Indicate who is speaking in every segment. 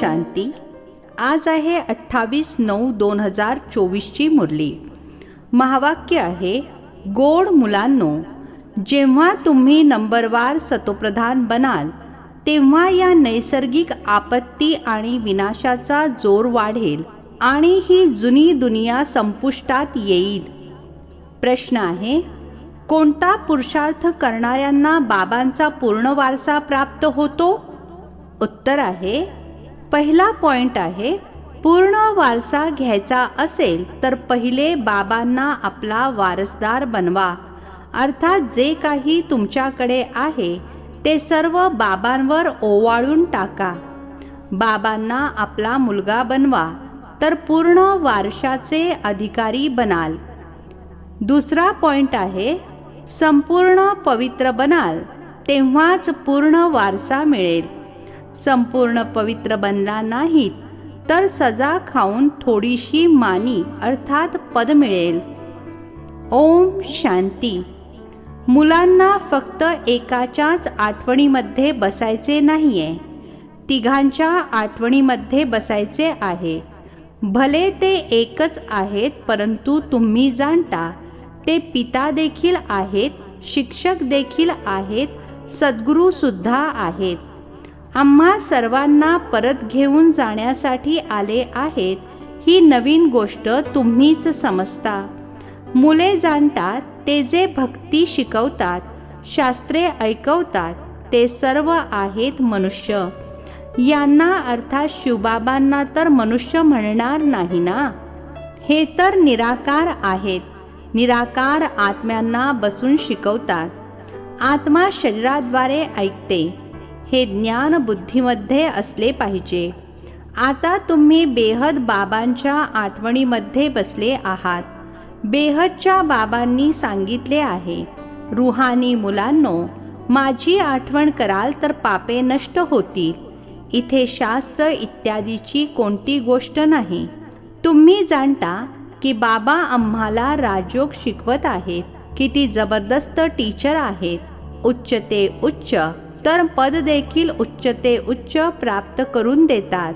Speaker 1: शांती. आज आहे अठ्ठावीस नऊ दोन हजार चोवीसची मुरली. महावाक्य आहे गोड मुलांनो जेव्हा तुम्ही नंबरवार सतोप्रधान बनाल तेव्हा या नैसर्गिक आपत्ती आणि विनाशाचा जोर वाढेल आणि ही जुनी दुनिया संपुष्टात येईल. प्रश्न आहे कोणता पुरुषार्थ करणाऱ्यांना बाबांचा पूर्ण वारसा प्राप्त होतो? उत्तर आहे पहिला पॉइंट आहे पूर्ण वारसा घ्यायचा असेल तर पहिले बाबांना आपला वारसदार बनवा. अर्थात जे काही तुमच्याकडे आहे ते सर्व बाबांवर ओवाळून टाका. बाबांना आपला मुलगा बनवा तर पूर्ण वारशाचे अधिकारी बनाल. दुसरा पॉइंट आहे संपूर्ण पवित्र बनाल तेव्हाच पूर्ण वारसा मिळेल. संपूर्ण पवित्र बनला नाहीत तर सजा खाऊन थोडीशी मानी अर्थात पद मिळेल. ओम शांती. मुलांना फक्त एकाच्याच आठवणीमध्ये बसायचे नाही आहे तिघांच्या आठवणीमध्ये बसायचे आहे. भले ते एकच आहेत परंतु तुम्ही जाणता ते पिता देखील आहेत शिक्षक देखील आहेत सद्गुरूसुद्धा आहेत. आम्हा सर्वांना परत घेऊन जाण्यासाठी आले आहेत. ही नवीन गोष्ट तुम्हीच समजता. मुले जाणतात ते जे भक्ती शिकवतात शास्त्रे ऐकवतात ते सर्व आहेत मनुष्य. यांना अर्थात शिवबाबांना तर मनुष्य म्हणणार नाही ना? हे तर निराकार आहेत. निराकार आत्म्यांना बसून शिकवतात. आत्मा शरीराद्वारे ऐकते. हे ज्ञान बुद्धीमध्ये असले पाहिजे. आता तुम्ही बेहद बाबांच्या आठवणीमध्ये बसले आहात. बेहदच्या बाबांनी सांगितले आहे रुहानी मुलांनो माझी आठवण कराल तर पापे नष्ट होतील. इथे शास्त्र इत्यादीची कोणती गोष्ट नाही. तुम्ही जाणता की बाबा आम्हाला राजयोग शिकवत आहेत किती जबरदस्त टीचर आहेत. उच्च ते उच्च तर पद देखील उच्चते उच्च प्राप्त करून देतात.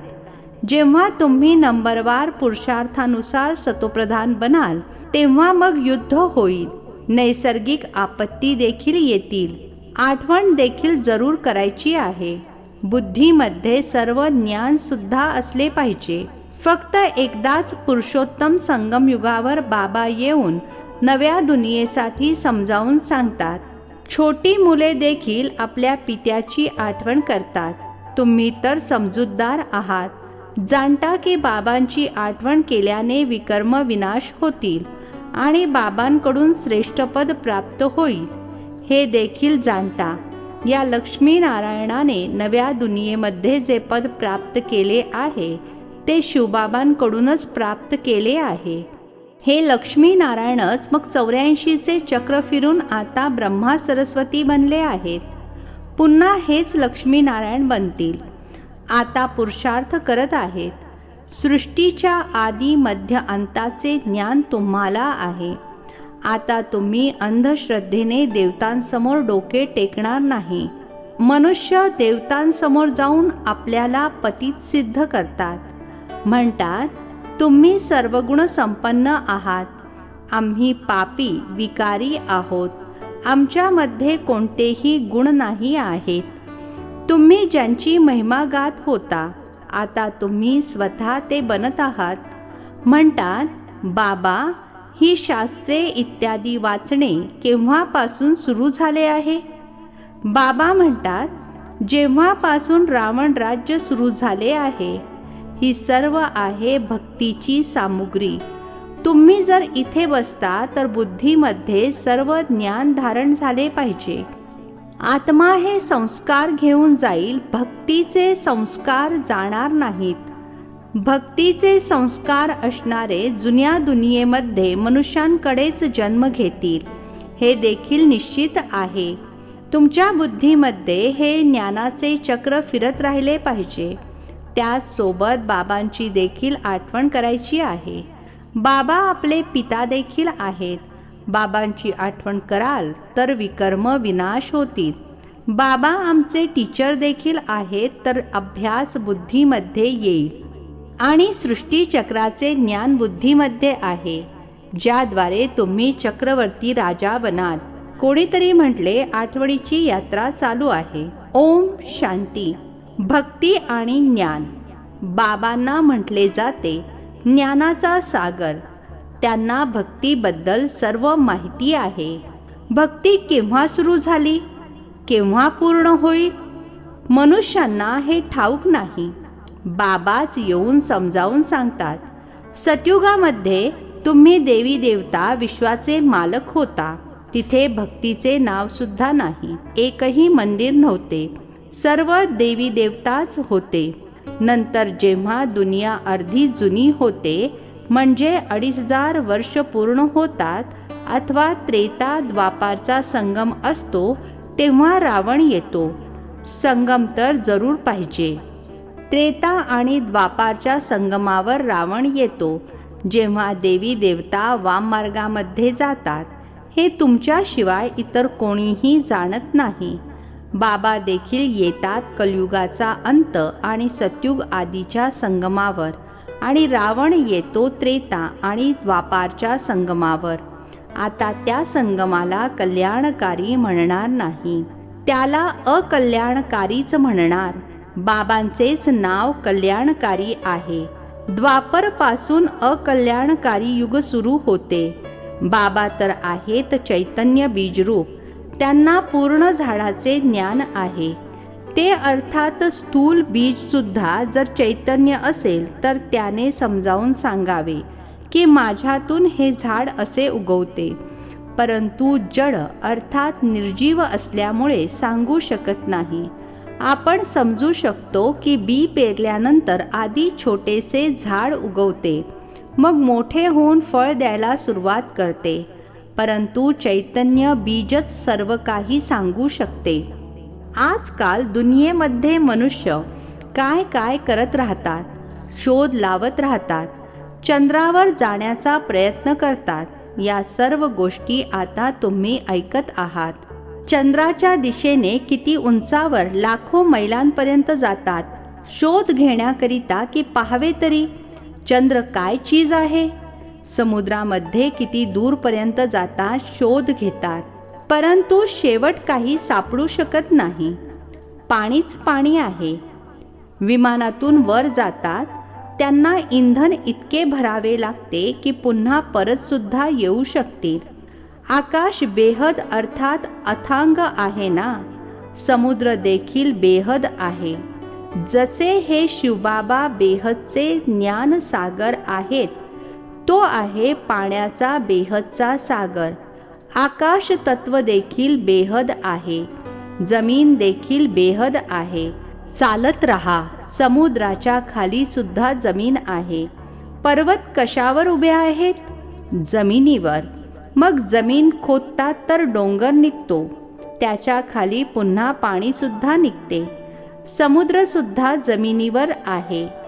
Speaker 1: जेव्हा तुम्ही नंबरवार पुरुषार्थानुसार सतोप्रधान बनाल तेव्हा मग युद्ध होईल. नैसर्गिक आपत्ती देखील येतील. आठवण देखील जरूर करायची आहे. बुद्धीमध्ये सर्व ज्ञानसुद्धा असले पाहिजे. फक्त एकदाच पुरुषोत्तम संगमयुगावर बाबा येऊन नव्या दुनियेसाठी समजावून सांगतात. छोटी मुले देखील आपल्या पित्याची आठवण करतात. तुम्ही तर समजूतदार आहात. जाणता की बाबांची आठवण केल्याने विकर्म विनाश होतील आणि बाबांकडून श्रेष्ठपद प्राप्त होईल. हे देखील जाणता. या लक्ष्मीनारायणाने नव्या दुनियेमध्ये जे पद प्राप्त केले आहे ते शिवबाबांकडूनच प्राप्त केले आहे. हे लक्ष्मीनारायणच मग चौऱ्याऐंशीचे चक्र फिरून आता ब्रह्मा सरस्वती बनले आहेत. पुन्हा हेच लक्ष्मीनारायण बनतील. आता पुरुषार्थ करत आहेत. सृष्टीच्या आदी मध्य अंताचे ज्ञान तुम्हाला आहे. आता तुम्ही अंधश्रद्धेने देवतांसमोर डोके टेकणार नाही. मनुष्य देवतांसमोर जाऊन आपल्याला पतीत सिद्ध करतात. म्हणतात तुम्ही सर्वगुण संपन्न आहात. आम्ही पापी विकारी आहोत. आमच्यामध्ये कोणतेही गुण नाही आहेत. तुम्ही ज्यांची महिमा गात होता आता तुम्ही स्वतः ते बनत आहात. म्हणतात बाबा ही शास्त्रे इत्यादी वाचणे केव्हापासून सुरू झाले आहे? बाबा म्हणतात जेव्हापासून रावण राज्य सुरू झाले आहे ही सर्व आहे भक्तीची सामुग्री. तुम्ही जर इथे बसता तर बुद्धीमध्ये सर्व ज्ञान धारण झाले पाहिजे. आत्मा हे संस्कार घेऊन जाईल भक्तीचे संस्कार जाणार नाहीत. भक्तीचे संस्कार असणारे जुन्या दुनियेमध्ये मनुष्यांकडेच जन्म घेतील हे देखील निश्चित आहे. तुमच्या बुद्धीमध्ये हे ज्ञानाचे चक्र फिरत राहिले पाहिजे. त्याचसोबत बाबांची देखील आठवण करायची आहे. बाबा आपले पिता देखील आहेत. बाबांची आठवण कराल तर विकर्म विनाश होतील. बाबा आमचे टीचर देखील आहेत तर अभ्यास बुद्धीमध्ये येईल. आणि सृष्टीचक्राचे ज्ञान बुद्धीमध्ये आहे ज्याद्वारे तुम्ही चक्रवर्ती राजा बनाल. कोणीतरी म्हटले आठवडीची यात्रा चालू आहे. ओम शांती. भक्ती आणि ज्ञान. बाबांना म्हटले जाते ज्ञानाचा सागर त्यांना भक्तीबद्दल सर्व माहिती आहे. भक्ती केव्हा सुरू झाली? केव्हा पूर्ण होईल? मनुष्यांना हे ठाऊक नाही. बाबाच येऊन समजावून सांगतात सतयुगामध्ये तुम्ही देवी देवता विश्वाचे मालक होता. तिथे भक्तीचे नावसुद्धा नाही. एकही मंदिर नव्हते. सर्व देवी देवताच होते. नंतर जेव्हा दुनिया अर्धी जुनी होते म्हणजे अडीच हजार वर्ष पूर्ण होतात अथवा त्रेता द्वापारचा संगम असतो तेव्हा रावण येतो. संगम तर जरूर पाहिजे. त्रेता आणि द्वापारच्या संगमावर रावण येतो. जेव्हा देवी देवता वाममार्गामध्ये जातात हे तुमच्याशिवाय इतर कोणीही जाणत नाही. बाबा देखील येतात कलयुगाचा अंत आणि सत्युग आदीच्या संगमावर. आणि रावण येतो त्रेता आणि द्वापारच्या संगमावर. आता त्या संगमाला कल्याणकारी म्हणणार नाही. त्याला अकल्याणकारीच म्हणणार. बाबांचेच नाव कल्याणकारी आहे. द्वापरपासून अकल्याणकारी युग सुरू होते. बाबा तर आहेत चैतन्य बीजरूप. त्यांना पूर्ण झाडाचे ज्ञान आहे. ते अर्थात स्थूल बीजसुद्धा जर चैतन्य असेल तर त्याने समजावून सांगावे की माझ्यातून हे झाड असे उगवते. परंतु जड अर्थात निर्जीव असल्यामुळे सांगू शकत नाही. आपण समजू शकतो की बी पेरल्यानंतर आधी छोटेसे झाड उगवते मग मोठे होऊन फळ द्यायला सुरुवात करते. परंतु चैतन्य बीजच सर्व काही सांगू शकते. आजकाल दुनियेमध्ये मनुष्य काय काय करत राहतात शोध लावत राहतात चंद्रावर जाण्याचा प्रयत्न करतात या सर्व गोष्टी आता तुम्ही ऐकत आहात. चंद्राच्या दिशेने किती उंचावर लाखो मैलांपर्यंत जातात शोध घेण्याकरिता की पाहावे तरी? चंद्र काय चीज आहे? समुद्रामध्ये किती दूरपर्यंत जातात शोध घेतात. परंतु शेवट काही सापडू शकत नाही. पाणीच पाणी आहे. विमानातून वर जातात. त्यांना इंधन इतके भरावे लागते की पुन्हा परतसुद्धा येऊ शकतील. आकाश बेहद अर्थात अथांग आहे ना? समुद्र देखील बेहद आहे. जसे हे शिवबाबा बेहदचे ज्ञानसागर आहेत तो आहे पाण्याचा बेहदचा सागर. आकाश तत्व देखील बेहद आहे. जमीन देखील बेहद आहे. चालत रहा. समुद्राच्या खाली सुद्धा जमीन आहे. पर्वत कशावर उभे आहेत? जमिनीवर. मग जमीन खोदतात तर डोंगर निघतो. त्याच्याखाली पुन्हा पाणीसुद्धा निघते. समुद्रसुद्धा जमिनीवर आहे.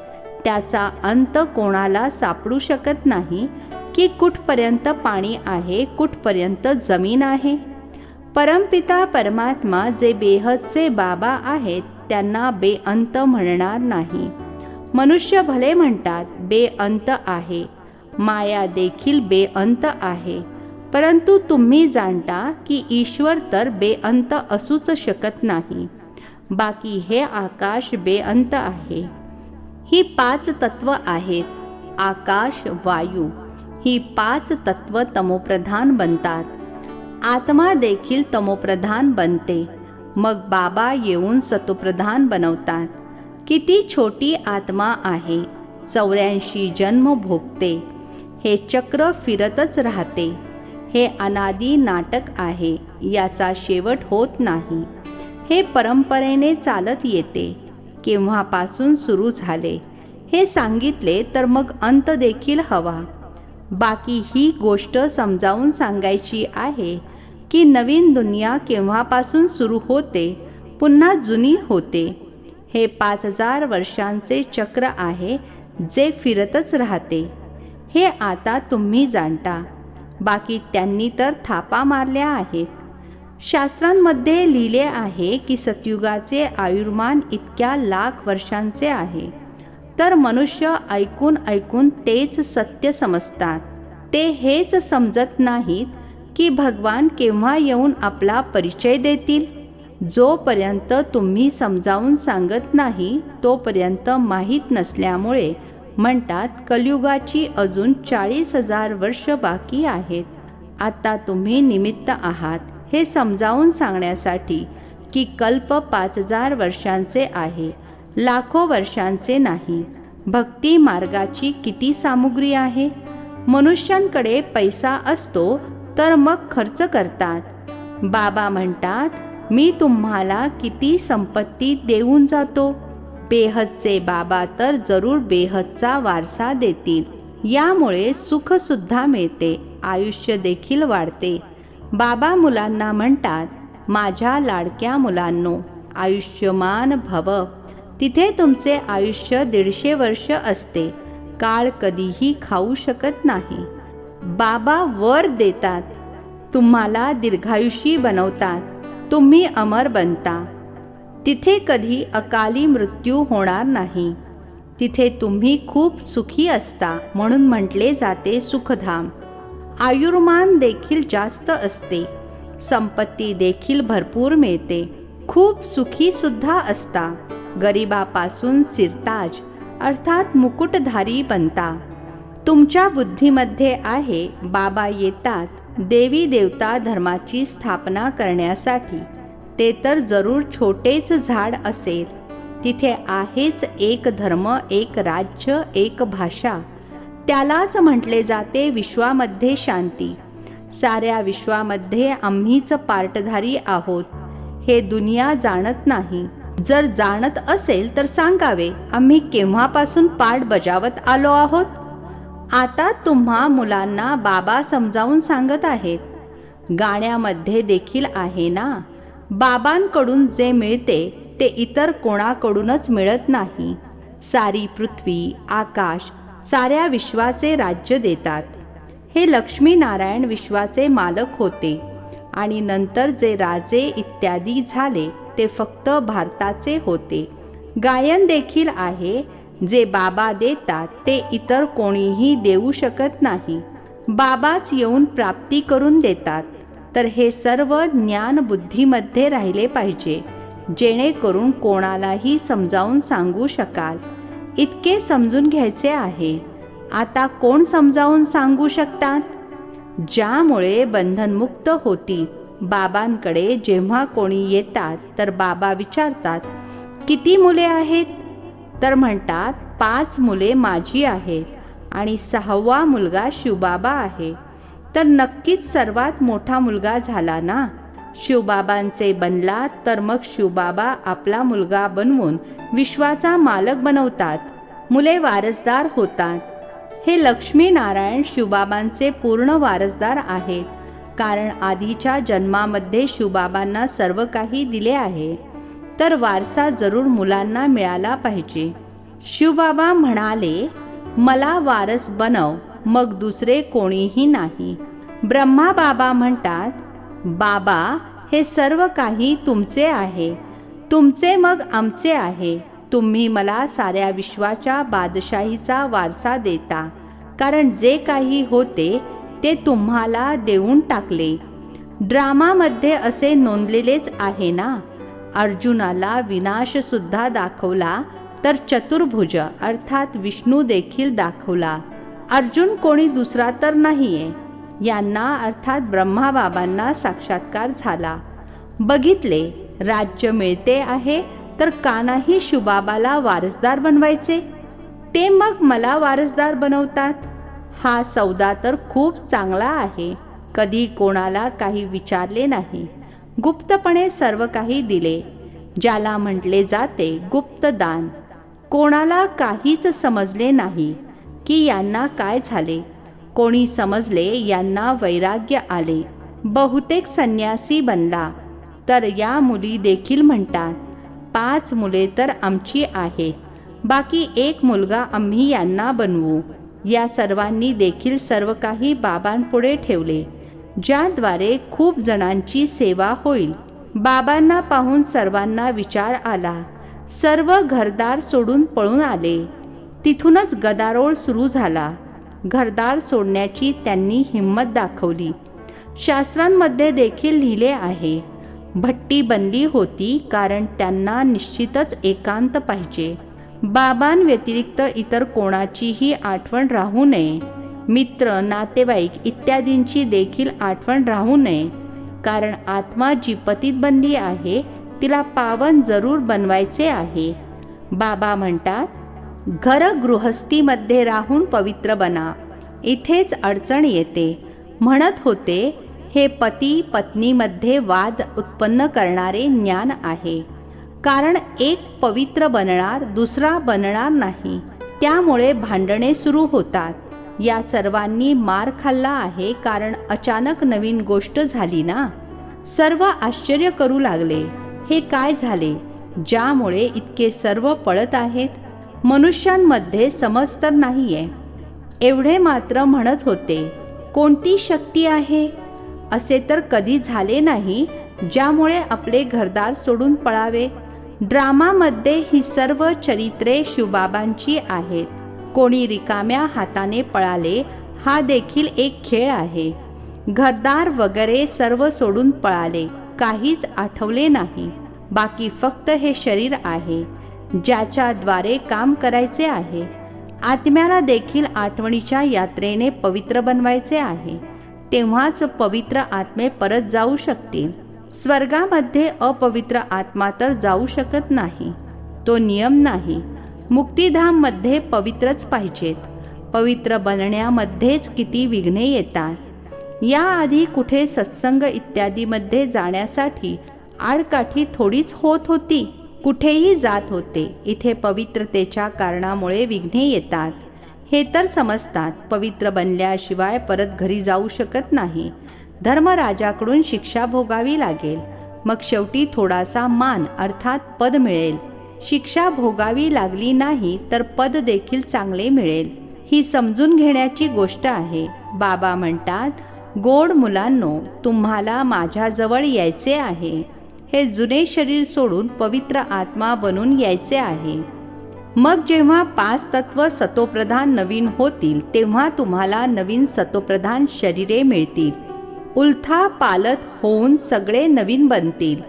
Speaker 1: त्याचा अंत कोणाला सापडू शकत नाही? की कुठपर्यंत पाणी आहे कुठपर्यंत जमीन आहे? परमपिता परमात्मा जे बेहदचे बाबा आहेत त्यांना बेअंत म्हणणार नाही. मनुष्य भले म्हणतात बेअंत आहे. माया देखील बेअंत आहे. परंतु तुम्ही जाणता की ईश्वर तर बेअंत असूच शकत नाही. बाकी हे आकाश बेअंत आहे. ही पाच तत्व आहेत. आकाश वायू ही पाच तत्व तमोप्रधान बनतात. आत्मा देखील तमोप्रधान बनते. मग बाबा येऊन सतोप्रधान बनवतात. किती छोटी आत्मा आहे. चौऱ्याऐंशी जन्म भोगते. हे चक्र फिरतच राहते. हे अनादी नाटक आहे. याचा शेवट होत नाही. हे परंपरेने चालत येते. केव्हापासून सुरू झाले हे सांगितले तर मग अंत देखील हवा. बाकी ही गोष्ट समजावून सांगायची आहे की नवीन दुनिया केव्हापासून सुरू होते पुन्हा जुनी होते. हे पाच हजार वर्षांचे चक्र आहे जे फिरतच राहते. हे आता तुम्ही जाणता. बाकी त्यांनी तर थापा मारल्या आहेत. शास्त्रांमध्ये लिहिले आहे की सतयुगाचे आयुर्मान इतक्या लाख वर्षांचे आहे. तर मनुष्य ऐकून ऐकून तेच सत्य समजतात. ते हेच समजत नाहीत की भगवान केव्हा येऊन आपला परिचय देतील? जोपर्यंत तुम्ही समजावून सांगत नाही तोपर्यंत माहीत नसल्यामुळे म्हणतात कलियुगाची अजून चाळीस हजार वर्ष बाकी आहेत. आता तुम्ही निमित्त आहात. हे समजावून सांगण्यासाठी की कल्प पाच हजार वर्षांचे आहे लाखो वर्षांचे नाही. भक्ती मार्गाची किती सामुग्री आहे? मनुष्यांकडे पैसा असतो तर मग खर्च करतात. बाबा म्हणतात मी तुम्हाला किती संपत्ती देऊन जातो. बेहदचे बाबा तर जरूर बेहदचा वारसा देतील. यामुळे सुखसुद्धा मिळते आयुष्य देखील वाढते. बाबा मुलांना म्हणतात माझ्या लाडक्या मुलांनो आयुष्यमान भव. तिथे तुमचे आयुष्य दीडशे वर्ष असते. काळ कधीही खाऊ शकत नाही. बाबा वर देतात तुम्हाला दीर्घायुषी बनवतात. तुम्ही अमर बनता. तिथे कधी अकाली मृत्यू होणार नाही. तिथे तुम्ही खूप सुखी असता. म्हणून म्हटले जाते सुखधाम. आयुर्मान देखील जास्त असते. संपत्ती देखील भरपूर मिळते. खूप सुखी सुद्धा असता. गरिबापासून सिरताज अर्थात मुकुटधारी बनता. तुमच्या बुद्धीमध्ये आहे बाबा येतात देवी देवता धर्माची स्थापना करण्यासाठी. ते तर जरूर छोटेच झाड असेल. तिथे आहेच एक धर्म एक राज्य एक भाषा. त्यालाच म्हटले जाते विश्वामध्ये शांती. साऱ्या विश्वामध्ये आम्हीच पार्टधारी आहोत. हे दुनिया जाणत नाही. जर जाणत असेल तर सांगावे आम्ही केव्हापासून पाठ बजावत आलो आहोत? आता तुम्हा मुलांना बाबा समजावून सांगत आहेत. गाण्यामध्ये देखील आहे ना? बाबांकडून जे मिळते ते इतर कोणाकडूनच मिळत नाही. सारी पृथ्वी आकाश साऱ्या विश्वाचे राज्य देतात. हे लक्ष्मीनारायण विश्वाचे मालक होते आणि नंतर जे राजे इत्यादी झाले ते फक्त भारताचे होते. गायन देखील आहे जे बाबा देतात ते इतर कोणीही देऊ शकत नाही. बाबाच येऊन प्राप्ती करून देतात. तर हे सर्व ज्ञान बुद्धीमध्ये राहिले पाहिजे जेणेकरून कोणालाही समजावून सांगू शकाल. इतके समजून घ्यायचे आहे. आता कोण समजावून सांगू शकतात? ज्यामुळे बंधनमुक्त होतील बाबांकडे जेव्हा कोणी येतात तर बाबा विचारतात किती मुले आहेत? तर म्हणतात पाच मुले माझी आहेत आणि सहावा मुलगा शिवबाबा आहे. तर नक्कीच सर्वात मोठा मुलगा झाला ना? शिवबाबांचे बनला तर मग शिवबाबा आपला मुलगा बनवून विश्वाचा मालक बनवतात. मुले वारसदार होतात. हे लक्ष्मीनारायण शिवबाबांचे पूर्ण वारसदार आहेत कारण आधीच्या जन्मामध्ये शिवबाबांना सर्व काही दिले आहे. तर वारसा जरूर मुलांना मिळाला पाहिजे. शिवबाबा म्हणाले मला वारस बनव मग दुसरे कोणीही नाही. ब्रह्माबाबा म्हणतात बाबा हे सर्व काही तुमचे आहे. तुमचे मग आमचे आहे. तुम्ही मला साऱ्या विश्वाच्या बादशाहीचा वारसा देता. कारण जे काही होते ते तुम्हाला देऊन टाकले. ड्रामामध्ये असे नोंदलेलेच आहे ना? अर्जुनाला विनाशसुद्धा दाखवला तर चतुर्भुज अर्थात विष्णू देखील दाखवला. अर्जुन कोणी दुसरा तर नाहीये. यांना अर्थात ब्रह्माबाबांना साक्षात्कार झाला. बघितले राज्य मिळते आहे तर का नाही वारसदार बनवायचे? ते मग मला वारसदार बनवतात? हा सौदा तर खूप चांगला आहे. कधी कोणाला काही विचारले नाही. गुप्तपणे सर्व काही दिले. ज्याला म्हटले जाते गुप्तदान कोणाला काहीच समजले नाही की यांना काय झाले? कोणी समजले यांना वैराग्य आले. बहुतेक संन्यासी बनला. तर या मुली देखील म्हणतात पाच मुले तर आमची आहेत. बाकी एक मुलगा आम्ही यांना बनवू. या सर्वांनी देखील सर्व काही बाबांपुढे ठेवले ज्याद्वारे खूप जणांची सेवा होईल. बाबांना पाहून सर्वांना विचार आला. सर्व घरदार सोडून पळून आले. तिथूनच गदारोळ सुरू झाला. घरदार सोडण्याची त्यांनी हिंमत दाखवली. शास्त्रांमध्ये देखील लिहिले आहे भट्टी बनली होती कारण त्यांना निश्चितच एकांत पाहिजे. बाबांव्यतिरिक्त इतर कोणाचीही आठवण राहू नये. मित्र नातेवाईक इत्यादींची देखील आठवण राहू नये. कारण आत्मा जी पतीत बनली आहे तिला पावन जरूर बनवायचे आहे. बाबा म्हणतात घरगृहस्थीमध्ये राहून पवित्र बना. इथेच अडचण येते. म्हणत होते हे पती पत्नीमध्ये वाद उत्पन्न करणारे ज्ञान आहे. कारण एक पवित्र बनणार दुसरा बनणार नाही. त्यामुळे भांडणे सुरू होतात. या सर्वांनी मार खाल्ला आहे कारण अचानक नवीन गोष्ट झाली ना? सर्व आश्चर्य करू लागले. हे काय झाले? ज्यामुळे इतके सर्व पळत आहेत? मनुष्यांमध्ये समज तर नाही आहे एवढे मात्र म्हणत होते कोणती शक्ती आहे? असे तर कधी झाले नाही ज्यामुळे आपले घरदार सोडून पळावे. ड्रामामध्ये ही सर्व चरित्रे शिवबाबांची आहेत. कोणी रिकाम्या हाताने पळाले हा देखील एक खेळ आहे. घरदार वगैरे सर्व सोडून पळाले काहीच आठवले नाही. बाकी फक्त हे शरीर आहे. ज्याच्याद्वारे काम करायचे आहे. आत्म्याला देखील आठवणीच्या यात्रेने पवित्र बनवायचे आहे. तेव्हाच पवित्र आत्मे परत जाऊ शकतील. स्वर्गामध्ये अपवित्र आत्मा तर जाऊ शकत नाही. तो नियम नाही. मुक्तिधाममध्ये पवित्रच पाहिजेत. पवित्र बनण्यामध्येच किती विघ्ने येतात. याआधी कुठे सत्संग इत्यादीमध्ये जाण्यासाठी आडकाठी थोडीच होत होती. कुठेही जात होते. इथे पवित्रतेच्या कारणामुळे विघ्ने येतात. हे तर समजतात पवित्र बनल्याशिवाय परत घरी जाऊ शकत नाही. धर्मराजाकडून शिक्षा भोगावी लागेल. मग शेवटी थोडासा मान अर्थात पद मिळेल. शिक्षा भोगावी लागली नाही तर पद देखील चांगले मिळेल. ही समजून घेण्याची गोष्ट आहे. बाबा म्हणतात गोड मुलांनो तुम्हाला माझ्याजवळ यायचे आहे. हे जुने शरीर सोडून पवित्र आत्मा बनून यायचे आहे. मग जेव्हा पाच तत्व सतोप्रधान नवीन होतील तेव्हा तुम्हाला नवीन सतोप्रधान शरीरे मिळतील. उलथा पालत होऊन सगळे नवीन बनतील.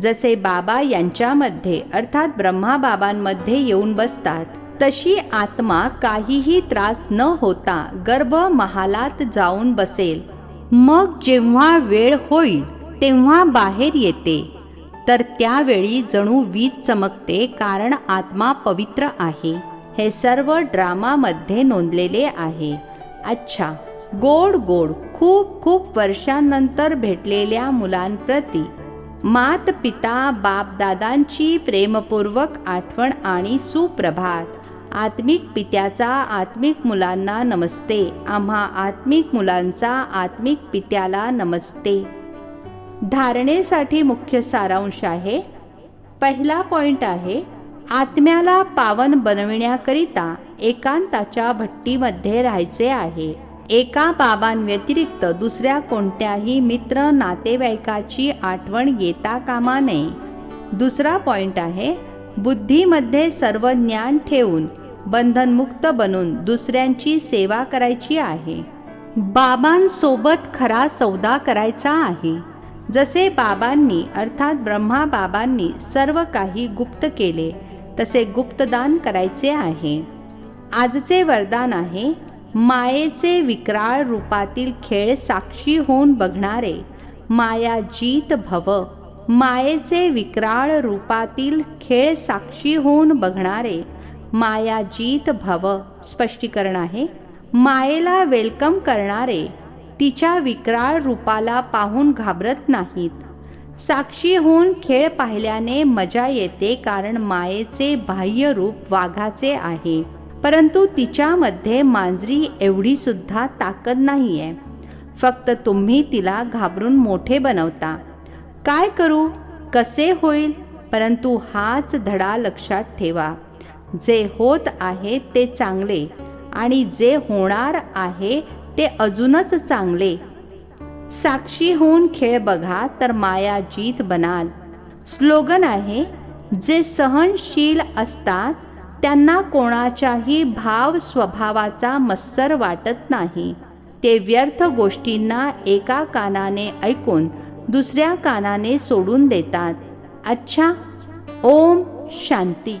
Speaker 1: जसे बाबा यांच्यामध्ये अर्थात ब्रह्माबाबांमध्ये येऊन बसतात तशी आत्मा काहीही त्रास न होता गर्भ महालात जाऊन बसेल. मग जेव्हा वेळ होईल तेव्हा बाहेर येते. तर त्यावेळी जणू वीज चमकते कारण आत्मा पवित्र आहे. हे सर्व ड्रामामध्ये नोंदलेले आहे. अच्छा गोड गोड खूप खूप वर्षांनंतर भेटलेल्या मुलांप्रती मात पिता बापदादांची प्रेमपूर्वक आठवण आणि सुप्रभात. आत्मिक पित्याचा आत्मिक मुलांना नमस्ते. आम्हा आत्मिक मुलांचा आत्मिक पित्याला नमस्ते. धारणेसाठी मुख्य सारांश आहे. पहिला पॉइंट आहे आत्म्याला पावन बनविण्याकरिता एकांताच्या भट्टीमध्ये राहायचे आहे. एका बाबांव्यतिरिक्त दुसऱ्या कोणत्याही मित्र नातेवाईकाची आठवण येता कामा नये. दुसरा पॉइंट आहे बुद्धीमध्ये सर्व ज्ञान ठेवून बंधनमुक्त बनून दुसऱ्यांची सेवा करायची आहे. बाबांसोबत खरा सौदा करायचा आहे. जसे बाबांनी अर्थात ब्रह्मा बाबांनी सर्व काही गुप्त केले तसे गुप्तदान करायचे आहे. आजचे वरदान आहे मायेचे विक्राळ रूपातील खेळ साक्षी होऊन बघणारे माया जीत भव मायेचे विक्राळ रूपातील खेळ साक्षी होऊन बघणारे माया जीत भव स्पष्टीकरण आहे. मायेला वेलकम करणारे तिच्या विकराळ रूपाला पाहून घाबरत नाहीत. साक्षी होऊन खेळ पाहिल्याने मजा येते कारण मायेचे बाह्य रूप वाघाचे आहे. परंतु तिच्यामध्ये मांजरी एवढी सुद्धा ताकद नाही आहे फक्त तुम्ही तिला घाबरून मोठे बनवता. काय करू? कसे होईल? परंतु हाच धडा लक्षात ठेवा. जे होत आहे ते चांगले आणि जे होणार आहे ते अजूनच चांगले. साक्षी होऊन खेळ बघा तर माया जीत बनाल. स्लोगन आहे जे सहनशील असतात त्यांना कोणाच्याही भाव स्वभावाचा मत्सर वाटत नाही ते व्यर्थ गोष्टींना एका कानाने ऐकून दुसऱ्या कानाने सोडून देतात. अच्छा ओम शांती.